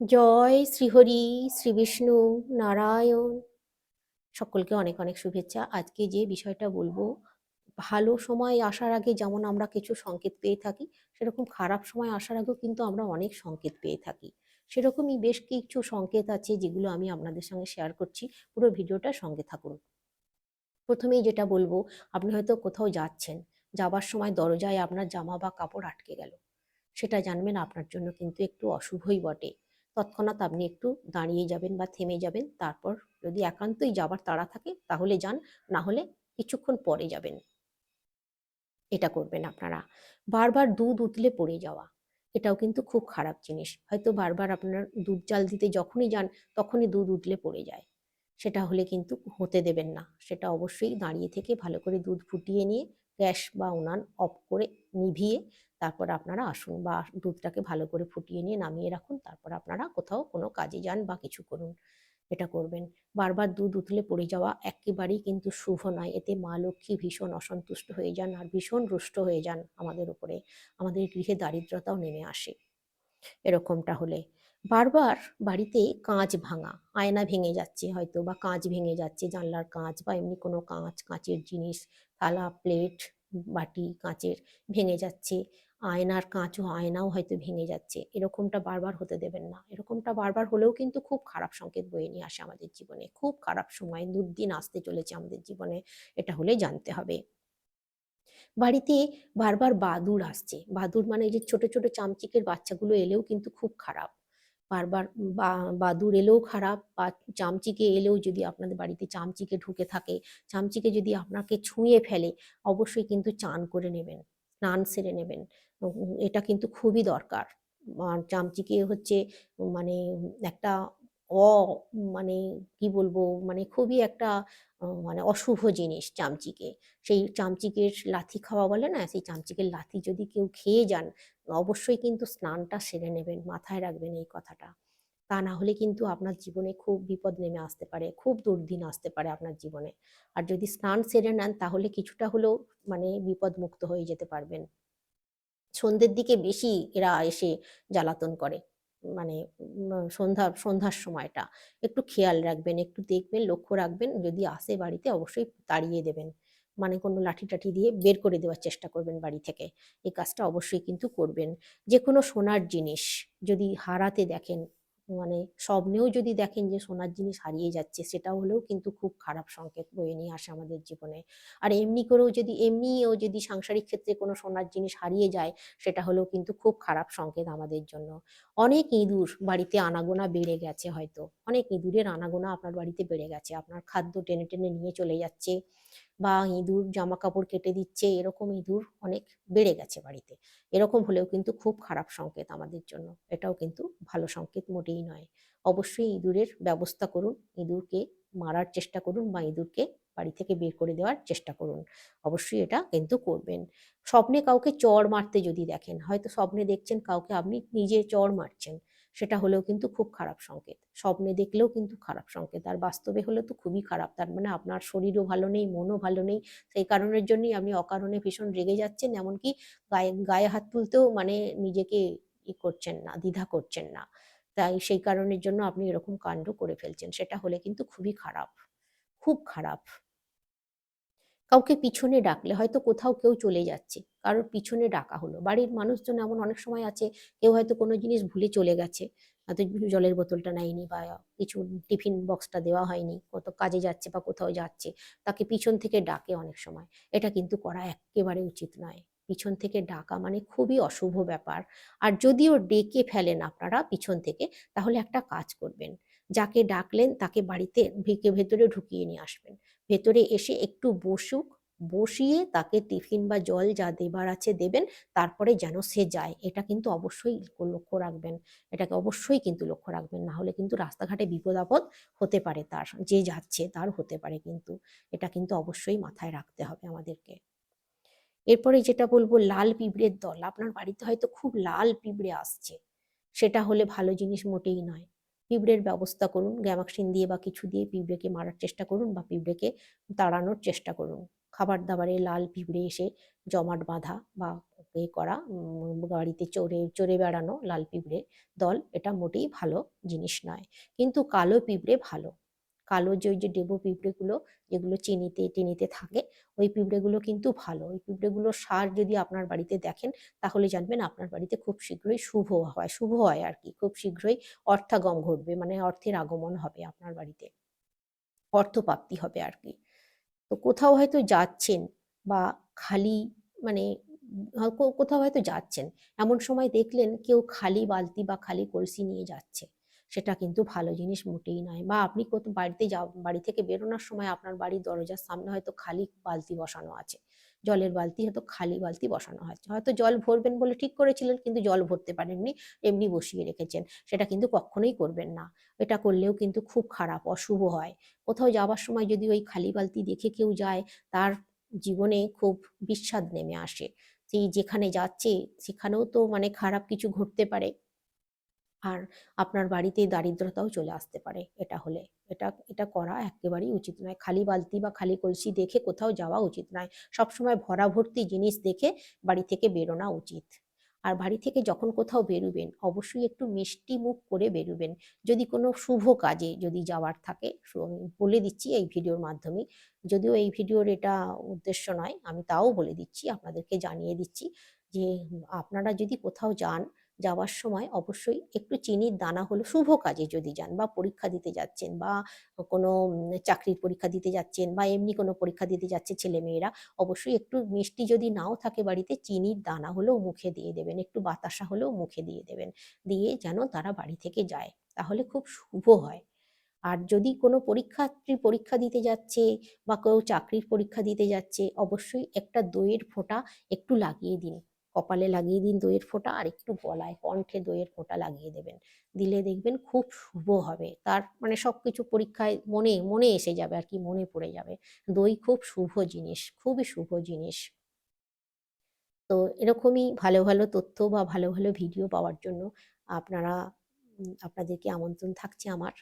জয় শ্রীহরি শ্রী বিষ্ণু নারায়ণ। সকলকে অনেক অনেক শুভেচ্ছা। আজকে যে বিষয়টা বলব, ভালো সময় আসার আগে যেমন আমরা কিছু সংকেত পেয়ে থাকি, সেরকম খারাপ সময় আসার আগেও কিন্তু আমরা অনেক সংকেত পেয়ে থাকি। সেরকমই বেশ কিছু সংকেত আছে যেগুলো আমি আপনাদের সঙ্গে শেয়ার করছি। পুরো ভিডিওটা সঙ্গে থাকুন। প্রথমেই যেটা বলব, আপনি হয়তো কোথাও যাচ্ছেন, যাবার সময় দরজায় আপনার জামা বা কাপড় আটকে গেল। সেটা জানবেন, আপনার জন্য কিন্তু একটু অশুভই বটে। তৎক্ষণাৎ আপনি একটু দাঁড়িয়ে যাবেন বা থেমে যাবেন। তারপর যদি একান্তই যাবার তাড়া থাকে, তাহলে যান, না হলে কিছুক্ষণ পরে যাবেন। এটা করবেন আপনারা। বারবার দুধ উতলে পড়ে যাওয়া, এটাও কিন্তু খুব খারাপ জিনিস। হয়তো বারবার আপনার দুধ জাল দিতে যখনই যান, তখনই দুধ উতলে পড়ে যায়। সেটা হলে কিন্তু হতে দেবেন না। সেটা অবশ্যই দাঁড়িয়ে থেকে ভালো করে দুধ ফুটিয়ে নিয়ে, গ্যাস বা উনান অফ করে নিভিয়ে তারপর আপনারা আসুন বা দুধটাকে ভালো করে ফুটিয়ে নিয়ে নামিয়ে রাখুন। তারপর আপনারা কোথাও কোনো কাজে যান বা কিছু করুন, এটা করবেন। বারবার দুধ উতলে পড়ে যাওয়া একেবারেই কিন্তু শুভ নয়। এতে মা লক্ষ্মী ভীষণ অসন্তুষ্ট হয়ে যান আর ভীষণ রুষ্ট হয়ে যান আমাদের উপরে। আমাদের গৃহে দারিদ্রতাও নেমে আসে। এরকমটা হলে বারবার বাড়িতে কাঁচ ভাঙা, আয়না ভেঙে যাচ্ছে হয়তো বা কাঁচ ভেঙে যাচ্ছে, জানলার কাঁচ বা এমনি কোনো কাঁচ, কাঁচের জিনিস, থালা, প্লেট, বাটি, কাঁচের ভেঙে যাচ্ছে। আয়নার কাঁচও আয়নাও হয়তো ভেঙে যাচ্ছে। এরকমটা বারবার হতে দেবেন না। এরকমটা বারবার হলেও কিন্তু খুব খারাপ সংকেত বয়ে নিয়ে আসে আমাদের জীবনে। খুব খারাপ সময়, দুর্দিন আসতে চলেছে আমাদের জীবনে, এটা হলে জানতে হবে। বাড়িতে বারবার বাদুড় আসছে। বাদুড় মানে যে ছোট ছোট চামচিকের বাচ্চাগুলো এলেও কিন্তু খুব খারাপ। বারবার বা, বাদুড় এলেও খারাপ বা চামচিকে এলেও যদি আপনাদের বাড়িতে চামচিকে ঢুকে থাকে, চামচিকে যদি আপনাকে ছুঁয়ে ফেলে, অবশ্যই কিন্তু চান করে নেবেন, স্নান সেরে নেবেন। এটা কিন্তু খুবই দরকার। চামচিকে হচ্ছে মানে একটা অ মানে কি বলব মানে খুবই একটা মানে অশুভ জিনিস চামচিকে। সেই চামচিকের লাথি খাওয়া বলে না, সেই চামচিকের লাথি যদি কেউ খেয়ে যান, অবশ্যই কিন্তু স্নানটা সেরে নেবেন, মাথায় রাখবেন এই কথাটা। তা না হলে কিন্তু আপনার জীবনে খুব বিপদ নেমে আসতে পারে, খুব দুর্দিন আসতে পারে আপনার জীবনে। আর যদি স্নান সেরে নেন, তাহলে কিছুটা হলেও মানে বিপদ মুক্ত হয়ে যেতে পারবেন। সন্ধ্যের দিকে বেশি এরা এসে জ্বালাতন করে। মানে সন্ধ্যা, সন্ধ্যার সময়টা। একটু খেয়াল রাখবেন, একটু দেখবেন, লক্ষ্য রাখবেন, যদি আসে বাড়িতে অবশ্যই তাড়িয়ে দেবেন। মানে কোনো লাঠি টাঠি দিয়ে বের করে দেওয়ার চেষ্টা করবেন বাড়ি থেকে। এই কাজটা অবশ্যই কিন্তু করবেন। যে কোনো সোনার জিনিস যদি হারাতে দেখেন মানে স্বপ্নেও যদি দেখেন যে সোনার জিনিস হারিয়ে যাচ্ছে সেটা হলেও কিন্তু খুব খারাপ সংকেত বয়ে নিয়ে আসে আমাদের জীবনে। আর এমনি করেও যদি, এমনিও যদি সাংসারিক ক্ষেত্রে কোনো সোনার জিনিস হারিয়ে যায়, সেটা হলেও কিন্তু খুব খারাপ সংকেত আমাদের জন্য। অনেক ইঁদুর বাড়িতে আনাগোনা বেড়ে গেছে হয়তো। অনেক ইঁদুরের আনাগোনা আপনার বাড়িতে বেড়ে গেছে। আপনার খাদ্য টেনে টেনে নিয়ে চলে যাচ্ছে। বা ইঁদুর জামা কাপড় কেটে দিচ্ছে, এরকম ইঁদুর অনেক বেড়ে গেছে বাড়িতে। এরকম হলেও কিন্তু খুব খারাপ সংকেত আমাদের জন্য। এটাও কিন্তু ভালো সংকেত মোটেই নয়। অবশ্যই ইঁদুরের ব্যবস্থা করুন, ইঁদুরকে মারার চেষ্টা করুন বা ইঁদুরকে বাড়ি থেকে বের করে দেওয়ার চেষ্টা করুন। অবশ্যই এটা কিন্তু করবেন। স্বপ্নে কাউকে চড় মারতে যদি দেখেন, হয়তো স্বপ্নে দেখছেন কাউকে আপনি নিজে চড় মারছেন। সেটা হলেও কিন্তু খুব খারাপ সংকেত। স্বপ্নে দেখলেও কিন্তু খারাপ সংকেত। আর বাস্তবে হলে তো খুবই খারাপ। তার মানে আপনার শরীরও ভালো নেই, মনও ভালো নেই। সেই কারণের জন্যই আপনি অকারণে ভীষণ রেগে যাচ্ছেন, এমনকি গায়ে গায়ে হাত তুলতেও মানে নিজেকে ই করছেন না, দ্বিধা করছেন না। তাই সেই কারণের জন্য আপনি এরকম কাণ্ড করে ফেলছেন। সেটা হলে কিন্তু খুবই খারাপ। খুব খারাপ। কাউকে পিছনে ডাকলে হয়তো কোথাও কেউ চলে যাচ্ছে, কারোর পিছনে ডাকা হলো। বাড়ির মানুষজন এমন অনেক সময় আছে, কেউ হয়তো কোনো জিনিস ভুলে চলে গেছে, হয়তো জলের বোতলটা নেয়নি বা কিছু টিফিন বক্সটা দেওয়া হয়নি, কত কাজে যাচ্ছে বা কোথাও যাচ্ছে, তাকে পিছন থেকে ডাকে অনেক সময়। এটা কিন্তু করা একেবারে উচিত নয়। পিছন থেকে ডাকা মানে খুবই অশুভ ব্যাপার। আর যদিও ডেকে ফেলেন আপনারা পিছন থেকে, তাহলে একটা কাজ করবেন। যাকে ডাকলেন তাকে বাড়িতে ভিকে ভেতরে ঢুকিয়ে নিয়ে আসবেন। ভেতরে এসে একটু বসুক, বসিয়ে তাকে টিফিন বা জল যা দেবার আছে দেবেন, তারপরে যেন সে যায়। এটা কিন্তু অবশ্যই লক্ষ্য রাখবেন। এটাকে অবশ্যই কিন্তু লক্ষ্য রাখবেন, না হলে কিন্তু রাস্তাঘাটে বিপদ আপদ হতে পারে তার, যে যাচ্ছে তার হতে পারে কিন্তু। এটা কিন্তু অবশ্যই মাথায় রাখতে হবে আমাদেরকে। এরপরে যেটা বলব, লাল পিঁপড়ের দল। আপনার বাড়িতে হয়তো খুব লাল পিঁপড়ে আসছে। সেটা হলে ভালো জিনিস মোটেই নয়। পিঁপড়ের ব্যবস্থা করুন, গ্যামাক্সিন দিয়ে বা কিছু দিয়ে পিঁপড়েকে মারার চেষ্টা করুন বা পিঁপড়েকে তাড়ানোর চেষ্টা করুন। খাবার দাবারে লাল পিঁপড়ে এসে জমাট বাঁধা বা এ করা গাড়িতে চড়ে চড়ে বেড়ানো লাল পিঁপড়ে দল এটা মোটেই ভালো জিনিস নয়। কিন্তু কালো পিঁপড়ে ভালো। কালো যে ওই যে ডেবো পিঁপড়েগুলো যেগুলো চিনিতে, টিনিতে থাকে, ওই পিঁপড়েগুলো কিন্তু ভালো। ওই পিঁপড়েগুলোর সার যদি আপনার বাড়িতে দেখেন, তাহলে জানবেন আপনার বাড়িতে খুব শীঘ্রই শুভ হয় শুভ হয় আর কি। খুব শীঘ্রই অর্থাগম ঘটবে মানে অর্থের আগমন হবে আপনার বাড়িতে। অর্থপ্রাপ্তি হবে আর কি। তো কোথাও হয়তো যাচ্ছেন বা খালি মানে কোথাও হয়তো যাচ্ছেন, এমন সময় দেখলেন কেউ খালি বালতি বা খালি কলসি নিয়ে যাচ্ছে। সেটা কিন্তু ভালো জিনিস মোটেই নয়। বা আপনি কোথাও বাড়িতে যা বাড়ি থেকে বেরোনোর সময় আপনার বাড়ির দরজার সামনে হয়তো খালি বালতি বসানো আছে। জলের বালতি হয়তো খালি বালতি বসানো আছে। হয়তো জল ভরবেন বলে ঠিক করেছিলেন কিন্তু জল ভরতে পারেননি, এমনি বসিয়ে রেখেছেন। সেটা কিন্তু কখনোই করবেন না। এটা করলেও কিন্তু খুব খারাপ, অশুভ হয়। কোথাও যাওয়ার সময় যদি ওই খালি বালতি দেখে কেউ যায়, তার জীবনে খুব বিস্বাদ নেমে আসে। সেই যেখানে যাচ্ছে, সেখানেও তো মানে খারাপ কিছু ঘটতে পারে। আর আপনার বাড়িতে দারিদ্রতাও চলে আসতে পারে, এটা হলে। এটা এটা করা একেবারেই উচিত নয়। খালি বালতি বা খালি কলসি দেখে কোথাও যাওয়া উচিত নয়। সবসময় ভরা ভর্তি জিনিস দেখে বাড়ি থেকে বেরোনো উচিত। আর বাড়ি থেকে যখন কোথাও বেরোবেন, অবশ্যই একটু মিষ্টি মুখ করে বেরোবেন। যদি কোনো শুভ কাজে যদি যাওয়ার থাকে বলে দিচ্ছি এই ভিডিওর মাধ্যমে যদিও এই ভিডিওর এটা উদ্দেশ্য নয়, আমি তাও বলে দিচ্ছি, আপনাদেরকে জানিয়ে দিচ্ছি যে আপনারা যদি কোথাও যান যাওয়ার সময় অবশ্যই একটু চিনির দানা হলো শুভ কাজে যদি যান বা পরীক্ষা দিতে যাচ্ছেন বা কোনো চাকরির পরীক্ষা দিতে যাচ্ছেন বা এমনি কোনো পরীক্ষা দিতে যাচ্ছে ছেলে মেয়েরা, অবশ্যই একটু মিষ্টি যদি নাও থাকে বাড়িতে চিনির দানা হলেও মুখে দিয়ে দেবেন, একটু বাতাসা হলেও মুখে দিয়ে দেবেন, দিয়ে যেন তারা বাড়ি থেকে যায়, তাহলে খুব শুভ হয়। আর যদি কোনো পরীক্ষার্থী পরীক্ষা দিতে যাচ্ছে বা কেউ চাকরির পরীক্ষা দিতে যাচ্ছে, অবশ্যই একটা দইয়ের ফোঁটা একটু লাগিয়ে দিন। কপালে লাগিয়ে দিন দইয়ের ফোঁটা আর একটু গলায়, কণ্ঠে দইয়ের ফোঁটা লাগিয়ে দেবেন। দিলে দেখবেন খুব শুভ হবে। তার মানে সব কিছু পরীক্ষায় মনে মনে এসে যাবে আর কি, মনে পড়ে যাবে। দই খুব শুভ জিনিস, খুবই শুভ জিনিস। তো এরকমই ভালো ভালো তথ্য বা ভালো ভালো ভিডিও পাওয়ার জন্য আপনারা আপনাদেরকে আমন্ত্রণ থাকছে আমার।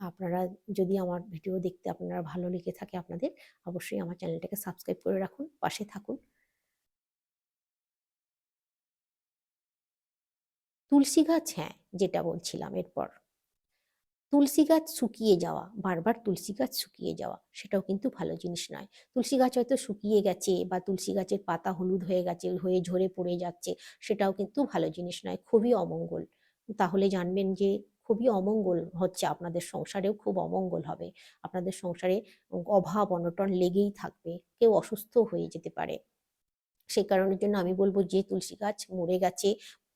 আপনারা যদি আমার ভিডিও দেখতে আপনারা ভালো লেগে থাকে আপনাদের, অবশ্যই আমার চ্যানেলটাকে সাবস্ক্রাইব করে রাখুন, পাশে থাকুন। তুলসী গাছ হ্যাঁ যেটা বলছিলাম এরপর। তুলসী গাছ শুকিয়ে যাওয়া, বারবার তুলসী গাছ শুকিয়ে যাওয়া, সেটাও কিন্তু ভালো জিনিস নয়। তুলসী গাছ হয়তো শুকিয়ে গেছে বা তুলসী গাছের পাতা হলুদ হয়ে গেছে, হয়ে ঝরে পড়ে যাচ্ছে, সেটাও কিন্তু ভালো জিনিস নয়, খুবই অমঙ্গল। তাহলে জানবেন যে খুবই অমঙ্গল হচ্ছে আপনাদের সংসারেও খুব অমঙ্গল হবে। আপনাদের সংসারে অভাব, অনটন লেগেই থাকবে, কেউ অসুস্থ হয়ে যেতে পারে। সেই কারণের জন্য আমি বলব যে তুলসী গাছ মরে গেছে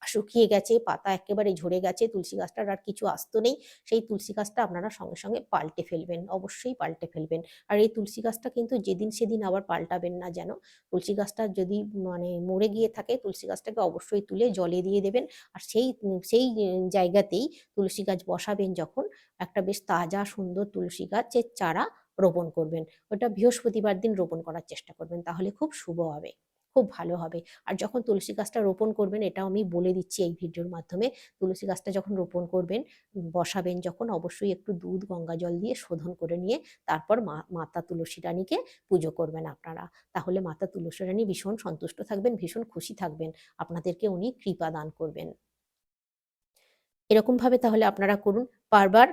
শুকিয়ে গেছে, পাতা একেবারে ঝরে গেছে, তুলসী গাছটার আর কিছু আস্ত নেই, সেই তুলসী গাছটা আপনারা সঙ্গে সঙ্গে পাল্টে ফেলবেন, অবশ্যই পাল্টে ফেলবেন। আর এই তুলসী গাছটা কিন্তু যেদিন সেদিন আবার পাল্টাবেন না যেন। তুলসী গাছটা যদি মানে মরে গিয়ে থাকে, তুলসী গাছটাকে অবশ্যই তুলে জলে দিয়ে দেবেন। আর সেই সেই জায়গাতেই তুলসী গাছ বসাবেন যখন, একটা বেশ তাজা, সুন্দর তুলসী গাছের চারা রোপণ করবেন। ওটা বৃহস্পতিবার দিন রোপণ করার চেষ্টা করবেন, তাহলে খুব শুভ হবে। খুব ভালো হবে। আর যখন তুলসী গাছটা রোপণ করবেন, এটাও আমি বলে দিচ্ছি এই ভিডিওর মাধ্যমে, তুলসী গাছটা যখন রোপণ করবেন বসাবেন যখন, অবশ্যই একটু দুধ, গঙ্গা জল দিয়ে শোধন করে নিয়ে, তারপর মাতা তুলসী রানীকে পুজো করবেন আপনারা। তাহলে মাতা তুলসী রানী ভীষণ সন্তুষ্ট থাকবেন, ভীষণ খুশি থাকবেন। আপনাদেরকে উনি কৃপা দান করবেন। এরকম ভাবে তাহলে আপনারা করুন। বারবার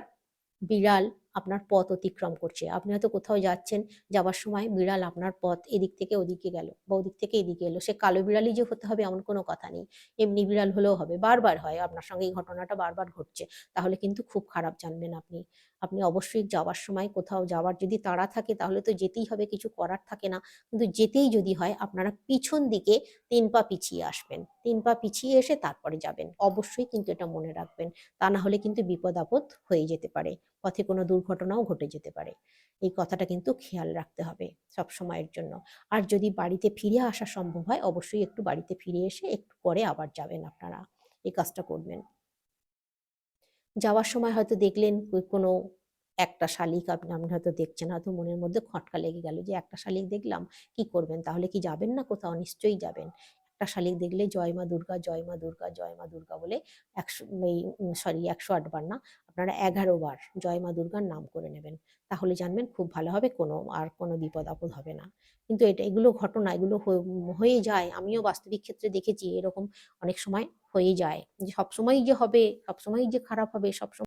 বিড়াল আপনার পথ অতিক্রম করছে। আপনি হয়তো কোথাও যাচ্ছেন যাওয়ার সময় বিড়াল আপনার পথ এদিক থেকে ওদিকে গেল বা ওদিক থেকে এদিকে এলো। সে কালো বিড়ালই যে হতে হবে এমন কোনো কথা নেই। এমনি বিড়াল হলেও হবে। বারবার হয় আপনার সঙ্গে এই ঘটনাটা বারবার ঘটছে। তাহলে কিন্তু খুব খারাপ জানবেন আপনি। আপনি অবশ্যই যাওয়ার সময় কোথাও যাওয়ার যদি তাড়া থাকে তাহলে তো যেতেই হবে, কিছু করার থাকে না। কিন্তু যেতেই যদি হয় আপনারা পিছন দিকে তিন পা পিছিয়ে আসবেন। তিন পা পিছিয়ে এসে তারপরে যাবেন। অবশ্যই কিন্তু এটা মনে রাখবেন। তা না হলে কিন্তু বিপদ আপদ হয়ে যেতে পারে। পথে কোনো দুর্ঘটনাও ঘটে যেতে পারে। এই কথাটা কিন্তু খেয়াল রাখতে হবে সব সময়ের জন্য। আর যদি বাড়িতে ফিরে আসা সম্ভব হয়, অবশ্যই একটু বাড়িতে ফিরে এসে একটু পরে আবার যাবেন আপনারা। এই কাজটা করবেন। যাওয়ার সময় হয়তো দেখলেন কোনো একটা শালিক আপনি আপনি হয়তো দেখছেন, হয়তো মনের মধ্যে খটকা লেগে গেল যে, একটা শালিক দেখলাম, কি করবেন? তাহলে কি যাবেন না কোথাও? নিশ্চয়ই যাবেন। একটা শালিক দেখলে জয় মা দুর্গা, জয় মা দুর্গা, জয় মা দুর্গা বলে একশো, এই সরি একশো আটবার না, আপনারা এগারো বার জয় মা দুর্গার নাম করে নেবেন। তাহলে জানবেন খুব ভালো হবে, কোনো, আর কোনো বিপদ আপদ হবে না। কিন্তু এটা, এগুলো ঘটনা, এগুলো হয়ে- যায়, আমিও বাস্তবিক ক্ষেত্রে দেখেছি এরকম অনেক সময় হয়ে যায়। যে সবসময়ই যে হবে, সবসময়ই যে খারাপ হবে, সবসময়